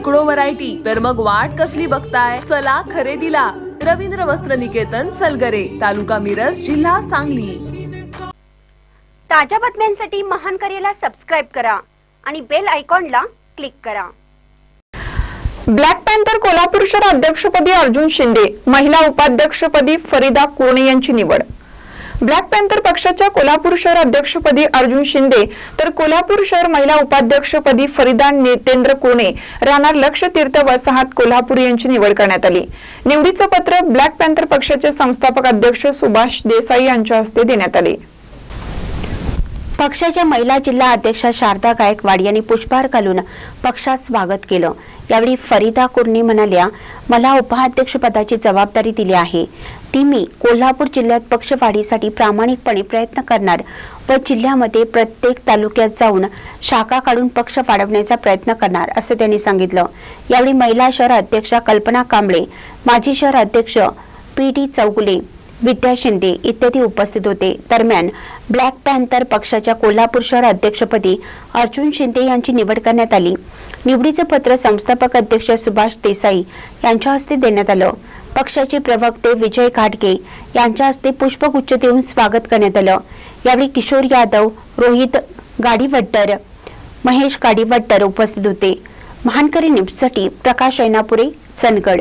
शेकडो व्हरायटी तर मग वाट कसली बघताय? चला खरेदीला. रवींद्र वस्त्र निकेतन सलगरे तालुका मिरज जिल्हा सांगली. ताज्या बातम्यांसाठी महान करेला सबस्क्राईब करा आणि बेल आयकॉनला क्लिक करा. ब्लॅक पॅन्थर कोल्हापूर शहर अध्यक्षपदी अर्जुन शिंदे महिला उपाध्यक्षपदी फरीदा कुर्णे यांची निवड. ब्लॅक पॅन्थर पक्षाच्या कोल्हापूर शहर अध्यक्षपदी अर्जुन शिंदे तर कोल्हापूर शहर महिला उपाध्यक्षपदी फरीदा नितेंद्र कोणे राहणार लक्ष तीर्थ वसाहत कोल्हापूर यांची निवड करण्यात आली. निवडीचं पत्र ब्लॅक पॅन्थर पक्षाचे संस्थापक अध्यक्ष सुभाष देसाई यांच्या हस्ते देण्यात आले. पक्षाच्या महिला जिल्हा अध्यक्षा शारदा गायकवाड यांनी पुष्पहार घालून पक्षात स्वागत केलं. यावेळी फरीदा कुर्णी म्हणाल्या मला उपाध्यक्षपदाची जबाबदारी दिली आहे. ती मी कोल्हापूर जिल्ह्यात पक्ष वाढीसाठी प्रामाणिकपणे प्रयत्न करणार व जिल्ह्यामध्ये प्रत्येक तालुक्यात जाऊन शाखा काढून पक्ष वाढवण्याचा प्रयत्न करणार असं त्यांनी सांगितलं. यावेळी महिला शहर अध्यक्षा कल्पना कांबळे माजी शहर अध्यक्ष पी डी चौगुले विद्या शिंदे इत्यादी उपस्थित होते. दरम्यान ब्लॅक पॅन्थर पक्षाच्या कोल्हापूर शहर अध्यक्षपदी अर्जुन शिंदे यांची निवड करण्यात आली. निवडीचं पत्र संस्थापक अध्यक्ष सुभाष देसाई यांच्या हस्ते देण्यात आलं. पक्षाचे प्रवक्ते विजय घाटगे यांच्या हस्ते पुष्पगुच्छ देऊन स्वागत करण्यात आलं. यावेळी किशोर यादव रोहित गाडीवट्टर महेश गाडीवट्टर उपस्थित होते. महानकरी न्यूजसाठी प्रकाश ऐनापुरे चंदगड.